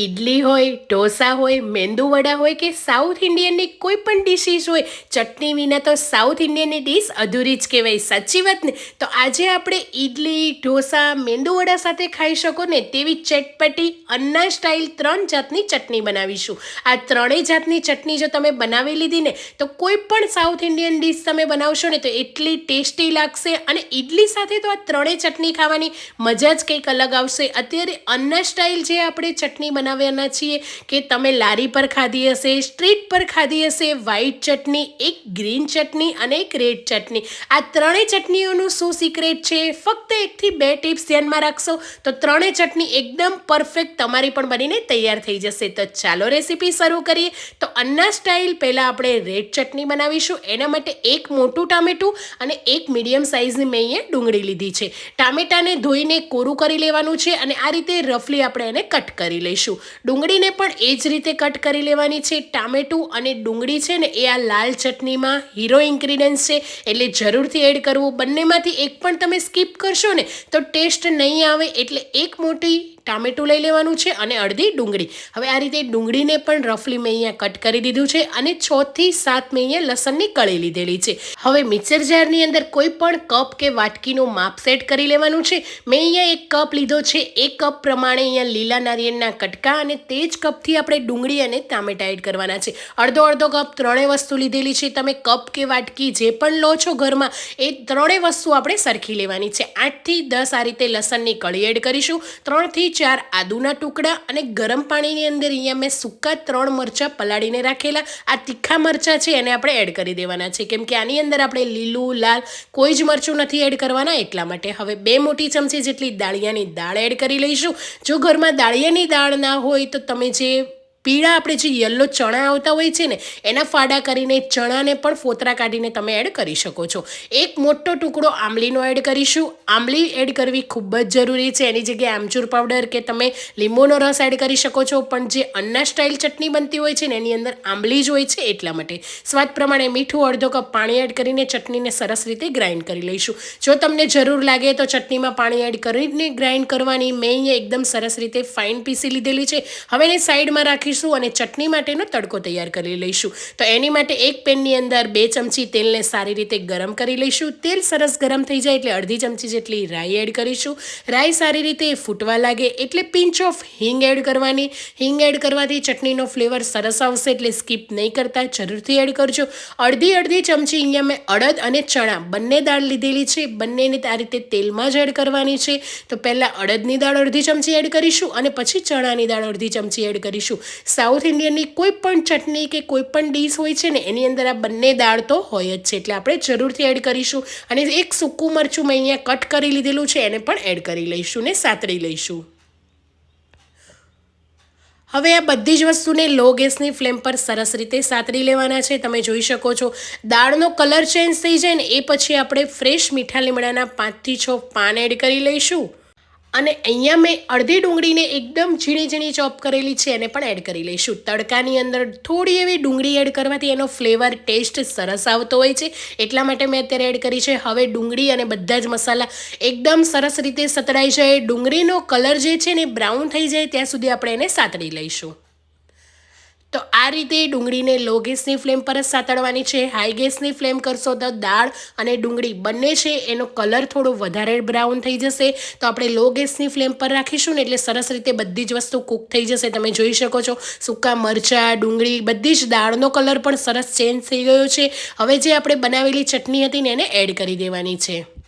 ઇડલી હોય, ઢોસા હોય મેંદુવડા હોય કે સાઉથ ઇન્ડિયનની કોઈ પણ ડિશિસ હોય, ચટણી વિના તો સાઉથ ઇન્ડિયનની ડીશ અધૂરી જ કહેવાય. સાચી વાત ને? તો આજે આપણે ઇડલી ઢોસા મેંદુવડા સાથે ખાઈ શકો ને તેવી ચટપટી, અન્ના સ્ટાઇલ ત્રણ જાતની ચટણી બનાવીશું. આ ત્રણેય જાતની ચટણી જો તમે બનાવી લીધી ને, તો કોઈ પણ સાઉથ ઇન્ડિયન ડિશ તમે બનાવશો ને, તો એટલી ટેસ્ટી લાગશે અને ઇડલી સાથે તો આ ત્રણેય ચટણી ખાવાની મજા જ કંઈક અલગ આવશે. અત્યારે અન્ના સ્ટાઇલ જે આપણે ચટણી બનાવવાના છીએ કે તમે લારી પર ખાધી હશે, સ્ટ્રીટ પર ખાધી હશે, વ્હાઈટ ચટણી, એક ગ્રીન ચટણી અને એક રેડ ચટણી. આ ત્રણેય ચટણીઓનું શું સિક્રેટ છે? ફક્ત એકથી બે ટિપ્સ ધ્યાનમાં રાખશો તો ત્રણેય ચટણી એકદમ પરફેક્ટ તમારી પણ બનીને તૈયાર થઈ જશે. તો ચાલો રેસીપી શરૂ કરીએ. તો અન્ના સ્ટાઇલ પહેલાં આપણે રેડ ચટણી બનાવીશું. એના માટે એક મોટું ટામેટું અને એક મીડિયમ સાઇઝની મેં અહીંયા ડુંગળી લીધી છે. ટામેટાને ધોઈને કોરું કરી લેવાનું છે અને આ રીતે રફલી આપણે એને કટ કરી લઈશું. ડુંગળીને પણ એ જ રીતે કટ કરી લેવાની છે. ટામેટું અને ડુંગળી છે ને, એ આ લાલ ચટણીમાં હીરો ઇન્ગ્રીડિયન્ટ્સ છે, એટલે જરૂરથી એડ કરવું. બંનેમાંથી એક પણ તમે સ્કીપ કરશો ને, તો ટેસ્ટ નહીં આવે, એટલે એક મોટી ટામેટું લઈ લેવાનું છે અને અડધી ડુંગળી. હવે આ રીતે ડુંગળીને પણ રફલી મેં અહીંયા કટ કરી દીધું છે અને છથી સાત મેં અહીંયા લસણની કળી લીધેલી છે. હવે મિક્સર જારની અંદર કોઈ પણ કપ કે વાટકીનું માપ સેટ કરી લેવાનું છે. મેં અહીંયા એક કપ લીધો છે. એક કપ પ્રમાણે અહીંયા લીલા નારિયેળના કટકા અને તે જ કપથી આપણે ડુંગળી અને ટામેટા એડ કરવાના છે. અડધો અડધો કપ ત્રણેય વસ્તુ લીધેલી છે. તમે કપ કે વાટકી જે પણ લો છો ઘરમાં, એ ત્રણેય વસ્તુ આપણે સરખી લેવાની છે. આઠથી દસ આ રીતે લસણની કળી એડ કરીશું. ત્રણથી ચાર આદુના ટુકડા અને ગરમ પાણીની અંદર અહીંયા મેં સૂકા ત્રણ મરચાં પલાળીને રાખેલા. આ તીખા મરચાં છે, એને આપણે એડ કરી દેવાના છે. કેમ કે આની અંદર આપણે લીલું, લાલ કોઈ જ મરચું નથી એડ કરવાના, એટલા માટે હવે બે મોટી ચમચી જેટલી દાળિયાની દાળ એડ કરી લઈશું. જો ઘરમાં દાળિયાની દાળ ના હોય, તો તમે જે પીળા આપણે જે યલો ચણા આવતા હોય છે ને, એના ફાડા કરીને ચણાને પણ ફોતરા કાઢીને તમે એડ કરી શકો છો. એક મોટો ટુકડો આંબલીનો એડ કરીશું. આંબલી એડ કરવી ખૂબ જ જરૂરી છે. એની જગ્યાએ આમચૂર પાવડર કે તમે લીંબુનો રસ એડ કરી શકો છો. પણ જે અન્ના સ્ટાઇલ ચટણી બનતી હોય છે ને, એની અંદર આંબલી જ હોય છે એટલા માટે. સ્વાદ પ્રમાણે મીઠું અડધો કપ પાણી એડ કરીને ચટણીને સરસ રીતે ગ્રાઇન્ડ કરી લઈશું. જો તમને જરૂર લાગે તો ચટણીમાં પાણી એડ કરીને ગ્રાઇન્ડ કરવાની. મેં અહીંયા એકદમ સરસ રીતે ફાઇન પીસી લીધેલી છે. હવે એને સાઈડમાં રાખી રાખીશું અને ચટણી માટેનો તડકો તૈયાર કરી લઈશું. તો એની માટે એક પેનની અંદર બે ચમચી તેલને સારી રીતે ગરમ કરી લઈશું. તેલ સરસ ગરમ થઈ જાય એટલે અડધી ચમચી જેટલી રાઈ એડ કરીશું. રાઈ સારી રીતે ફૂટવા લાગે એટલે પિંચ ઓફ હિંગ એડ કરવાની. હિંગ એડ કરવાથી ચટણીનો ફ્લેવર સરસ આવશે એટલે સ્કીપ નહીં કરતા, જરૂરથી એડ કરજો. અડધી અડધી ચમચી અહીંયા મેં અડદ અને ચણા બંને દાળ લીધેલી છે. બંનેને આ રીતે તેલમાં જ એડ કરવાની છે. તો પહેલાં અડદની દાળ અડધી ચમચી એડ કરીશું અને પછી ચણાની દાળ અડધી ચમચી એડ કરીશું. સાઉથ ઇન્ડિયનની કોઈ પણ ચટણી કે કોઈ પણ ડીશ હોય છે ને, એની અંદર આ બંને દાળ તો હોય જ છે. એટલે આપણે જરૂરથી એડ કરીશું. અને એક સૂકું મરચું મેં અહીંયા કટ કરી લીધેલું છે, એને પણ એડ કરી લઈશું ને સાતરી લઈશું. હવે આ બધી જ વસ્તુને લો ગેસની ફ્લેમ પર સરસ રીતે સાતરી લેવાના છે. તમે જોઈ શકો છો, દાળનો કલર ચેન્જ થઈ જાય ને, એ પછી આપણે ફ્રેશ મીઠા લીમડાના પાંચથી છ પાન એડ કરી લઈશું. અને અહીંયા મેં અડધી ડુંગળીને એકદમ ઝીણી ઝીણી ચોપ કરેલી છે, એને પણ એડ કરી લઈશું. તડકાની અંદર થોડી એવી ડુંગળી એડ કરવાથી એનો ફ્લેવર ટેસ્ટ સરસ આવતો હોય છે. એટલા માટે મેં અત્યારે એડ કરી છે હવે ડુંગળી અને બધા જ મસાલા એકદમ સરસ રીતે સતળાઈ જાય. ડુંગળીનો કલર જે છે ને બ્રાઉન થઈ જાય, ત્યાં સુધી આપણે એને સાતળી લઈશું. તો આ રીતે ડુંગળીને લો ગેસની ફ્લેમ પર જ સાતળવાની છે, હાઈ ગેસની ફ્લેમ કરશો તો દાળ અને ડુંગળી બંને છે, એનો કલર થોડો વધારે બ્રાઉન થઈ જશે. તો આપણે લો ગેસની ફ્લેમ પર રાખીશું ને એટલે સરસ રીતે બધી જ વસ્તુ કૂક થઈ જશે. તમે જોઈ શકો છો, સૂકા મરચાં, ડુંગળી, બધી જ દાળનો કલર પણ સરસ ચેન્જ થઈ ગયો છે. હવે જે આપણે બનાવેલી ચટણી હતી ને એને એડ કરી દેવાની છે.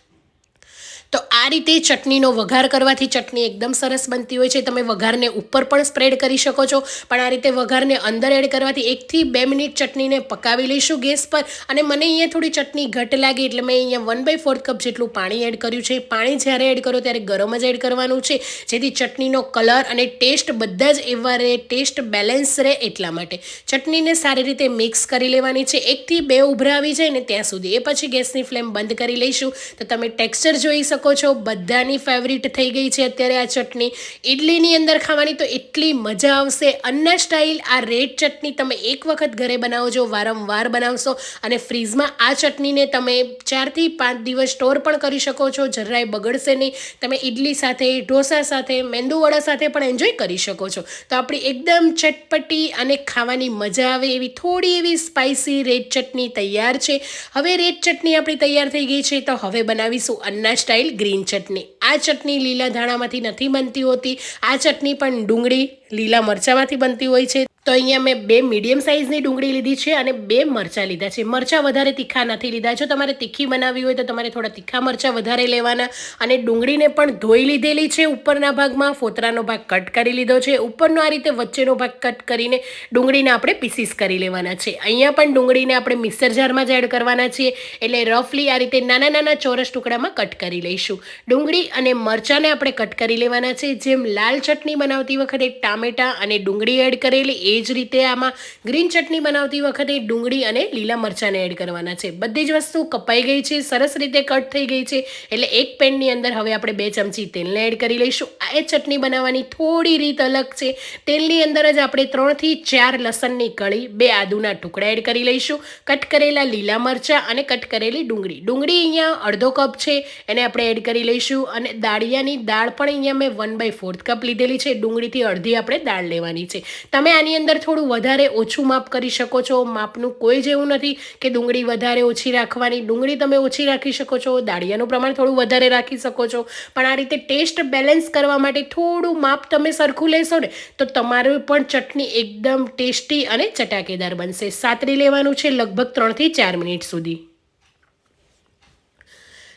તો આ રીતે ચટણીનો વઘાર કરવાથી ચટણી એકદમ સરસ બનતી હોય છે. તમે વઘારને ઉપર પણ સ્પ્રેડ કરી શકો છો. પણ આ રીતે વઘારને અંદર એડ કરવાથી એકથી બે મિનિટ ચટણીને પકાવી લઈશું ગેસ પર. અને મને અહીંયા થોડી ચટણી ઘટ લાગી એટલે મેં અહીંયા વન બાય ફોર્થ કપ જેટલું પાણી એડ કર્યું છે. પાણી જ્યારે એડ કરો ત્યારે ગરમ જ એડ કરવાનું છે. જેથી ચટણીનો કલર અને ટેસ્ટ બધા જ એવા રહે ટેસ્ટ બેલેન્સ રહે એટલા માટે. ચટણીને સારી રીતે મિક્સ કરી લેવાની છે. એકથી બે ઉભરા આવી જાય ને ત્યાં સુધી એ પછી ગેસની ફ્લેમ બંધ કરી લઈશું. તો તમે ટેક્સચર જોઈ શકો શકો છો. બધાની ફેવરિટ થઈ ગઈ છે અત્યારે આ ચટણી. ઇડલીની અંદર ખાવાની તો એટલી મજા આવશે. અન્ના સ્ટાઇલ આ રેડ ચટણી તમે એક વખત ઘરે બનાવજો, વારંવાર બનાવશો અને ફ્રીઝમાં આ ચટણીને તમે ચારથી પાંચ દિવસ સ્ટોર પણ કરી શકો છો. જરાય બગડશે નહીં. તમે ઇડલી સાથે, ઢોસા સાથે મેંદુવડા સાથે પણ એન્જોય કરી શકો છો. તો આપણી એકદમ ચટપટી અને ખાવાની મજા આવે એવી થોડી એવી સ્પાઇસી રેડ ચટણી તૈયાર છે. હવે રેડ ચટણી આપણી તૈયાર થઈ ગઈ છે. તો હવે બનાવીશું અન્ના સ્ટાઇલ ગ્રીન ચટણી. આ ચટણી લીલા ધાણામાંથી નથી બનતી હોતી. આ ચટણી પણ ડુંગળી લીલા મરચાંમાંથી બનતી હોય છે. તો અહીંયા મેં બે મીડિયમ સાઇઝની ડુંગળી લીધી છે અને બે મરચાં લીધા છે. મરચાં વધારે તીખા નથી લીધા. જો તમારે તીખી બનાવવી હોય તો તમારે થોડા તીખા મરચાં વધારે લેવાના અને ડુંગળીને પણ ધોઈ લીધેલી છે ઉપરના ભાગમાં. ફોતરાનો ભાગ કટ કરી લીધો છે. ઉપરનો આ રીતે વચ્ચેનો ભાગ કટ કરીને ડુંગળીને આપણે પીસીસ કરી લેવાના છે. અહીંયા પણ ડુંગળીને આપણે મિક્સર જારમાં જ એડ કરવાના છીએ. એટલે રફલી આ રીતે નાના નાના ચોરસ ટુકડામાં કટ કરી લઈશું. ડુંગળી અને મરચાંને આપણે કટ કરી લેવાના છે. જેમ લાલ ચટણી બનાવતી વખતે ટામેટાં અને ડુંગળી એડ કરેલી, એ જ રીતે આમાં ગ્રીન ચટણી બનાવતી વખતે ડુંગળી અને લીલા મરચાંને એડ કરવાના છે. બધી જ વસ્તુ કપાઈ ગઈ છે, સરસ રીતે કટ થઈ ગઈ છે, એટલે એક પેનની અંદર હવે આપણે બે ચમચી તેલને એડ કરી લઈશું. આ એ ચટણી બનાવવાની થોડી રીત અલગ છે. તેલની અંદર જ આપણે ત્રણથી ચાર લસણની કળી, બે આદુના ટુકડા એડ કરી લઈશું. કટ કરેલા લીલા મરચાં અને કટ કરેલી ડુંગળી. ડુંગળી અહીંયા અડધો કપ છે, એને આપણે એડ કરી લઈશું અને દાળિયાની દાળ પણ અહીંયા મેં વન બાય ફોર્થ કપ લીધેલી છે. ડુંગળીથી અડધી આપણે દાળ લેવાની છે. તમે આની અંદર થોડું વધારે ઓછું માપ કરી શકો છો. માપનું કોઈ જ એવું નથી કે ડુંગળી વધારે ઓછી રાખવાની. ડુંગળી તમે ઓછી રાખી શકો છો, દાળિયાનું પ્રમાણ થોડું વધારે રાખી શકો છો. પણ આ રીતે ટેસ્ટ બેલેન્સ કરવા માટે થોડું માપ તમે સરખું લેશો ને, તો તમારું પણ ચટણી એકદમ ટેસ્ટી અને ચટાકેદાર બનશે. સાતરી લેવાનું છે લગભગ ત્રણથી ચાર મિનિટ સુધી.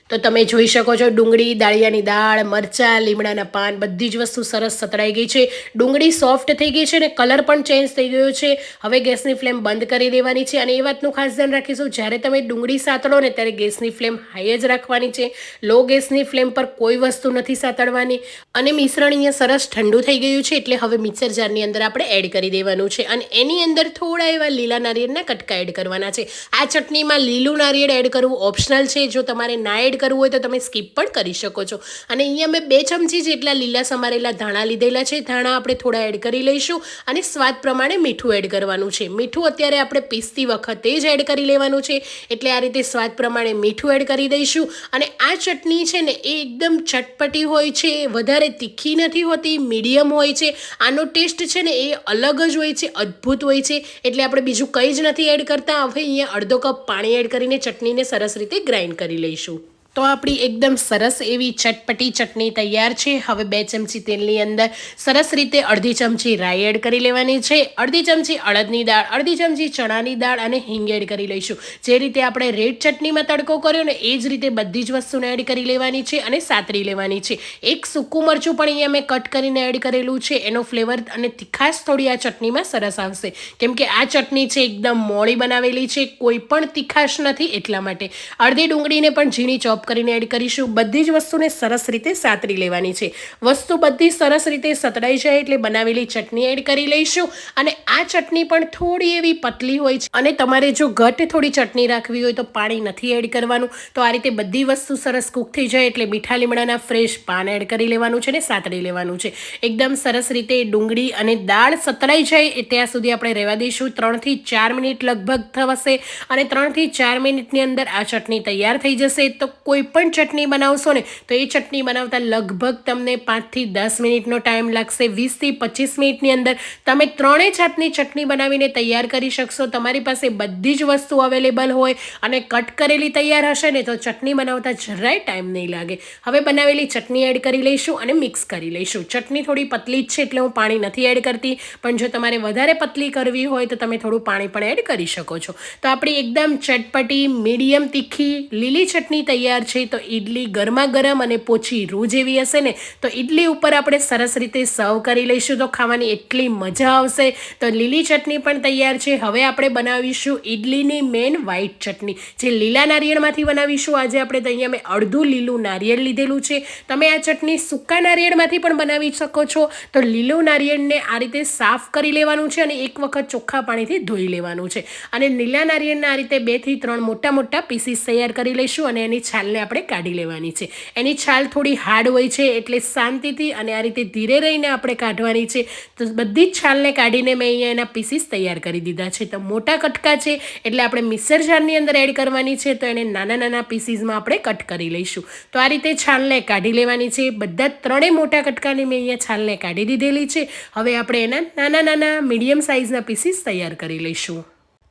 તો તમે જોઈ શકો છો ડુંગળી, દાળિયાની દાળ, મરચાં, લીમડાના પાન, બધી જ વસ્તુ સરસ સતળાઈ ગઈ છે. ડુંગળી સોફ્ટ થઈ ગઈ છે અને કલર પણ ચેન્જ થઈ ગયો છે. હવે ગેસની ફ્લેમ બંધ કરી દેવાની છે અને એ વાતનું ખાસ ધ્યાન રાખીશું. જ્યારે તમે ડુંગળી સાતળો ને ત્યારે ગેસની ફ્લેમ હાઈ જ રાખવાની છે. લો ગેસની ફ્લેમ પર કોઈ વસ્તુ નથી સાતળવાની. અને મિશ્રણ અહીંયા સરસ ઠંડુ થઈ ગયું છે એટલે હવે મિક્સર જારની અંદર આપણે એડ કરી દેવાનું છે. અને એની અંદર થોડા એવા લીલા નારિયેળના કટકા એડ કરવાના છે. આ ચટણીમાં લીલું નારિયેળ એડ કરવું ઓપ્શનલ છે. જો તમારે ના એડ કરવું હોય તો તમે સ્કીપ પણ કરી શકો છો. અને અહીંયા મેં બે ચમચી જેટલા લીલા સમારેલા ધાણા લીધેલા છે. ધાણા આપણે થોડા એડ કરી લઈશું અને સ્વાદ પ્રમાણે મીઠું એડ કરવાનું છે. મીઠું અત્યારે આપણે પીસતી વખતે જ એડ કરી લેવાનું છે. એટલે આ રીતે સ્વાદ પ્રમાણે મીઠું એડ કરી દઈશું. અને આ ચટણી છે ને એ એકદમ ચટપટી હોય છે. વધારે તીખી નથી હોતી, મીડિયમ હોય છે. આનો ટેસ્ટ છે ને એ અલગ જ હોય છે, અદ્ભુત હોય છે. એટલે આપણે બીજું કંઈ જ નથી એડ કરતા. હવે અહીંયા અડધો કપ પાણી એડ કરીને ચટણીને સરસ રીતે ગ્રાઇન્ડ કરી લઈશું. તો આપણી એકદમ સરસ એવી ચટપટી ચટણી તૈયાર છે. હવે બે ચમચી તેલની અંદર સરસ રીતે અડધી ચમચી રાઈ એડ કરી લેવાની છે. અડધી ચમચી અડદની દાળ, અડધી ચમચી ચણાની દાળ અને હિંગ એડ કરી લઈશું. જે રીતે આપણે રેડ ચટણીમાં તડકો કર્યો ને એ જ રીતે બધી જ વસ્તુને એડ કરી લેવાની છે અને સાતરી લેવાની છે. એક સૂકું મરચું પણ અહીંયા મેં કટ કરીને એડ કરેલું છે. એનો ફ્લેવર અને તીખાશ થોડી આ ચટણીમાં સરસ આવશે. કેમ કે આ ચટણી છે એકદમ મોળી બનાવેલી છે. કોઈ પણ તીખાશ નથી એટલા માટે. અડધી ડુંગળીને પણ ઝીણી ચોપ કરીને એડ કરીશું. બધી જ વસ્તુને સરસ રીતે સાતરી લેવાની છે. વસ્તુ બધી સરસ રીતે સતડાઈ જાય એટલે બનાવેલી ચટણી એડ કરી લઈશું. અને આ ચટણી પણ થોડી એવી પતલી હોય છે. અને તમારે જો ઘટ થોડી ચટણી રાખવી હોય તો પાણી નથી એડ કરવાનું. તો આ રીતે બધી વસ્તુ સરસ કૂક થઈ જાય એટલે મીઠા લીમડાના ફ્રેશ પાન એડ કરી લેવાનું છે ને સાતરી લેવાનું છે. એકદમ સરસ રીતે ડુંગળી અને દાળ સતળાઈ જાય ત્યાં સુધી આપણે રહેવા દઈશું. ત્રણથી ચાર મિનિટ લગભગ થશે અને ત્રણથી ચાર મિનિટની અંદર આ ચટણી તૈયાર થઈ જશે. તો કોઈ પણ ચટણી બનાવશો ને, તો એ ચટણી બનાવતા લગભગ તમને પાંચથી દસ મિનિટનો ટાઈમ લાગશે. વીસથી પચીસ મિનિટની અંદર તમે ત્રણેય જાતની ચટણી બનાવીને તૈયાર કરી શકશો. તમારી પાસે બધી જ વસ્તુ અવેલેબલ હોય અને કટ કરેલી તૈયાર હશે ને, તો ચટણી બનાવતા જરાય ટાઈમ નહીં લાગે. હવે બનાવેલી ચટણી એડ કરી લઈશું અને મિક્સ કરી લઈશું. ચટણી થોડી પતલી જ છે એટલે હું પાણી નથી એડ કરતી, પણ જો તમારે વધારે પતલી કરવી હોય, તો તમે થોડું પાણી પણ એડ કરી શકો છો. તો આપણી એકદમ ચટપટી, મીડિયમ તીખી લીલી ચટણી તૈયાર છે, તો ઈડલી ગરમા ગરમ અને પોચી રૂ જેવી હશે ને, તો ઈડલી ઉપર આપણે સરસ રીતે સર્વ કરી લઈશું, તો ખાવાની એટલી મજા આવશે. તો લીલી ચટણી પણ તૈયાર છે, હવે આપણે બનાવીશું ઈડલીની મેન વ્હાઈટ ચટણી. જે લીલા નારિયેળમાંથી બનાવીશું, આજે આપણે અહીંયા મેં અડધું લીલું નારિયેળ લીધેલું છે. તમે આ ચટણી સૂકા નારિયેળમાંથી પણ બનાવી શકો છો, તો લીલું નારિયેળને આ રીતે સાફ કરી લેવાનું છે અને એક વખત ચોખ્ખા પાણીથી ધોઈ લેવાનું છે. અને લીલા નારિયેળના આ રીતે બેથી ત્રણ મોટા મોટા પીસીસ તૈયાર કરી લઈશું અને એની છાલ છાલને આપણે કાઢી લેવાની છે. એની છાલ થોડી હાર્ડ હોય છે એટલે શાંતિથી અને આ રીતે ધીરે રહીને આપણે કાઢવાની છે. તો બધી જ છાલને કાઢીને મેં અહીંયા એના પીસીસ તૈયાર કરી દીધા છે. તો મોટા કટકા છે એટલે આપણે મિક્સર જારની અંદર એડ કરવાની છે. તો એને નાના નાના પીસીસમાં આપણે કટ કરી લઈશું. તો આ રીતે છાલને કાઢી લેવાની છે. બધા ત્રણેય મોટા કટકાની મેં અહીંયા છાલને કાઢી દીધેલી છે. હવે આપણે એના નાના નાના મીડિયમ સાઇઝના પીસીસ તૈયાર કરી લઈશું.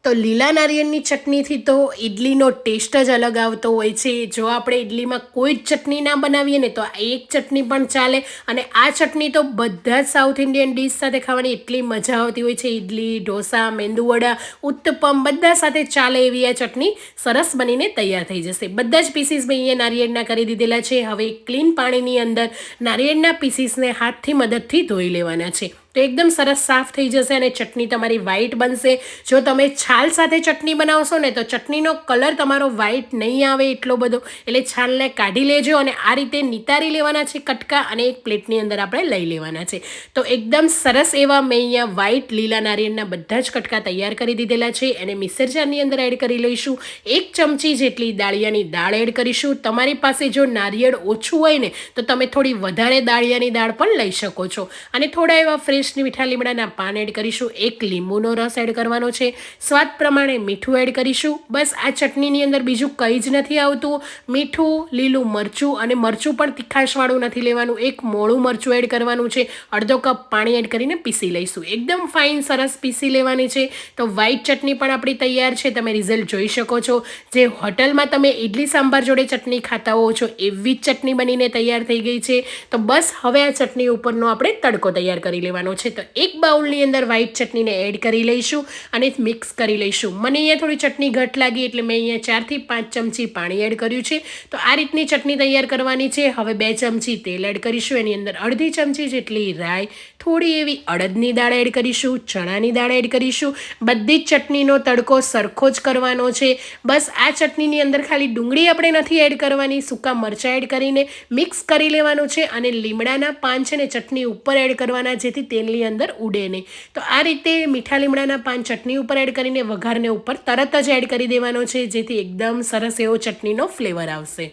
તો લીલા નારિયેળની ચટણીથી તો ઇડલીનો ટેસ્ટ જ અલગ આવતો હોય છે. જો આપણે ઇડલીમાં કોઈ જ ચટણી ના બનાવીએ ને તો આ એક ચટણી પણ ચાલે. અને આ ચટણી તો બધા જ સાઉથ ઇન્ડિયન ડીશ સાથે ખાવાની એટલી મજા આવતી હોય છે. ઇડલી ઢોસા, મેંદુવડા, ઉત્તપમ બધા સાથે ચાલે એવી આ ચટણી. સરસ બનીને તૈયાર થઈ જશે. બધા જ પીસીસ મેં અહીંયા નારિયેળના કરી દીધેલા છે. હવે ક્લીન પાણીની અંદર નારિયેળના પીસીસને હાથથી મદદથી ધોઈ લેવાના છે. તો એકદમ સરસ સાફ થઈ જશે અને ચટણી તમારી વ્હાઈટ બનશે. જો તમે છાલ સાથે ચટણી બનાવશો ને તો ચટણીનો કલર તમારો વ્હાઈટ નહીં આવે એટલો બધો. એટલે છાલને કાઢી લેજો અને આ રીતે નિતારી લેવાના છે કટકા અને એક પ્લેટની અંદર આપણે લઈ લેવાના છે. તો એકદમ સરસ એવા મેં અહીંયા વ્હાઈટ લીલા નારિયેળના બધા જ કટકા તૈયાર કરી દીધેલા છે. એને મિક્સર અંદર એડ કરી લઈશું. એક ચમચી જેટલી દાળિયાની દાળ એડ કરીશું. તમારી પાસે જો નારિયેળ ઓછું હોય ને તો તમે થોડી વધારે દાળિયાની દાળ પણ લઈ શકો છો. અને થોડા એવા ફ્રેશ ફ્રેશની મીઠા લીમડાના પાન એડ કરીશું. એક લીંબુનો રસ એડ કરવાનો છે. સ્વાદ પ્રમાણે મીઠું એડ કરીશું. બસ આ ચટણીની અંદર બીજું કંઈ જ નથી આવતું. મીઠું, લીલું મરચું અને મરચું પણ તીખાશવાળું નથી લેવાનું. એક મોળું મરચું એડ કરવાનું છે. અડધો કપ પાણી એડ કરીને પીસી લઈશું. એકદમ ફાઇન સરસ પીસી લેવાની છે. તો વ્હાઈટ ચટણી પણ આપણી તૈયાર છે. તમે રિઝલ્ટ જોઈ શકો છો. જે હોટલમાં તમે ઇડલી સાંભાર જોડે ચટણી ખાતા હોવ છો, એવી જ ચટણી બનીને તૈયાર થઈ ગઈ છે. તો બસ હવે આ ચટણી ઉપરનો આપણે તડકો તૈયાર કરી લેવાનો છે, તો એક બાઉલની અંદર વ્હાઈટ ચટણીને એડ કરી લઈશું અને મિક્સ કરી લઈશું. મને અહીંયા થોડી ચટણી ઘટ લાગી એટલે મેં અહીંયા ચારથી પાંચ ચમચી પાણી એડ કર્યું છે. તો આ રીતની ચટણી તૈયાર કરવાની છે. હવે બે ચમચી તેલ એડ કરીશું. એની અંદર અડધી ચમચી જેટલી રાઈ થોડી એવી અડદની દાળ એડ કરીશું, ચણાની દાળ એડ કરીશું. બધી જ ચટણીનો તડકો સરખો જ કરવાનો છે. બસ આ ચટણીની અંદર ખાલી ડુંગળી આપણે નથી એડ કરવાની, સૂકા મરચાં એડ કરીને મિક્સ કરી લેવાનું છે અને લીમડાના પાન છે ને ચટણી ઉપર એડ કરવાના, જેથી તેલ તેલની અંદર ઉડે નહીં. તો આ રીતે મીઠા લીમડાના પાન ચટણી ઉપર એડ કરીને વઘારને ઉપર તરત જ એડ કરી દેવાનો છે, જેથી એકદમ સરસ એવો ચટણીનો ફ્લેવર આવશે.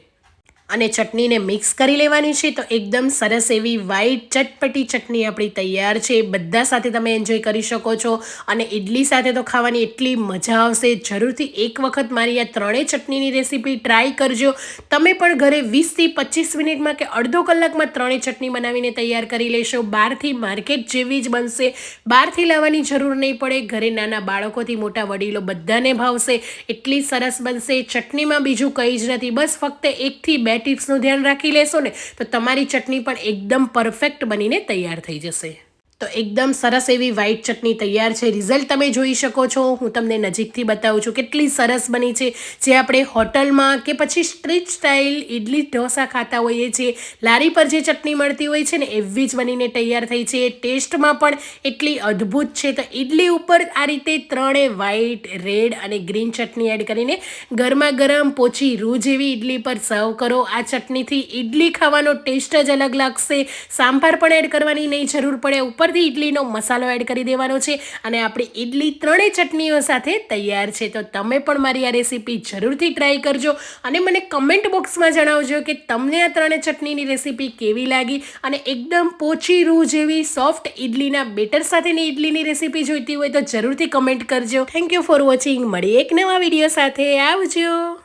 અને ચટણીને મિક્સ કરી લેવાની છે, તો એકદમ સરસ એવી વ્હાઈટ ચટપટી ચટણી આપણી તૈયાર છે. બધા સાથે તમે એન્જોય કરી શકો છો. અને ઇડલી સાથે તો ખાવાની એટલી મજા આવશે. જરૂરથી એક વખત મારી આ ત્રણેય ચટણીની રેસીપી ટ્રાય કરજો. તમે પણ ઘરે વીસથી પચીસ મિનિટમાં કે અડધો કલાકમાં ત્રણેય ચટણી બનાવીને તૈયાર કરી લેશો. બહારથી માર્કેટ જેવી જ બનશે. બહારથી લાવવાની જરૂર નહીં પડે. ઘરે નાના બાળકોથી મોટા વડીલો બધાને ભાવશે. એટલી સરસ બનશે. ચટણીમાં બીજું કંઈ જ નથી. બસ ફક્ત એકથી બે ટિપ્સનું ધ્યાન રાખી લેશો ને, તો તમારી ચટણી પણ એકદમ પરફેક્ટ બનીને તૈયાર થઈ જશે. તો એકદમ સરસ એવી વ્હાઈટ ચટણી તૈયાર છે. રિઝલ્ટ તમે જોઈ શકો છો. હું તમને નજીકથી બતાવું છું કેટલી સરસ બની છે. જે આપણે હોટલમાં કે પછી સ્ટ્રીટ સ્ટાઇલ ઇડલી ઢોસા ખાતા હોઈએ છીએ, લારી પર જે ચટણી મળતી હોય છે ને, એવી જ બનીને તૈયાર થઈ છે. ટેસ્ટમાં પણ એટલી અદ્ભુત છે. તો ઇડલી ઉપર આ રીતે ત્રણે વ્હાઈટ રેડ અને ગ્રીન ચટણી એડ કરીને ગરમા ગરમ પોચી રૂ જેવી ઇડલી પર સર્વ કરો. આ ચટણીથી ઇડલી ખાવાનો ટેસ્ટ જ અલગ લાગશે. સાંભાર પણ એડ કરવાની નહીં જરૂર પડે. ઉપર ઉપરથી ઇડલીનો મસાલો એડ કરી દેવાનો છે અને આપણી ઇડલી ત્રણેય ચટણીઓ સાથે તૈયાર છે. તો તમે પણ મારી આ રેસીપી જરૂરથી ટ્રાય કરજો અને મને કમેન્ટ બોક્સમાં જણાવજો કે તમને આ ત્રણેય ચટણીની રેસીપી કેવી લાગી અને એકદમ પોચી રૂ જેવી સોફ્ટ ઇડલીના બેટર સાથેની ઇડલીની રેસીપી જોઈતી હોય તો જરૂરથી કમેન્ટ કરજો. Thank you for watching. મળી એક નવા વીડિયો સાથે. આવજો.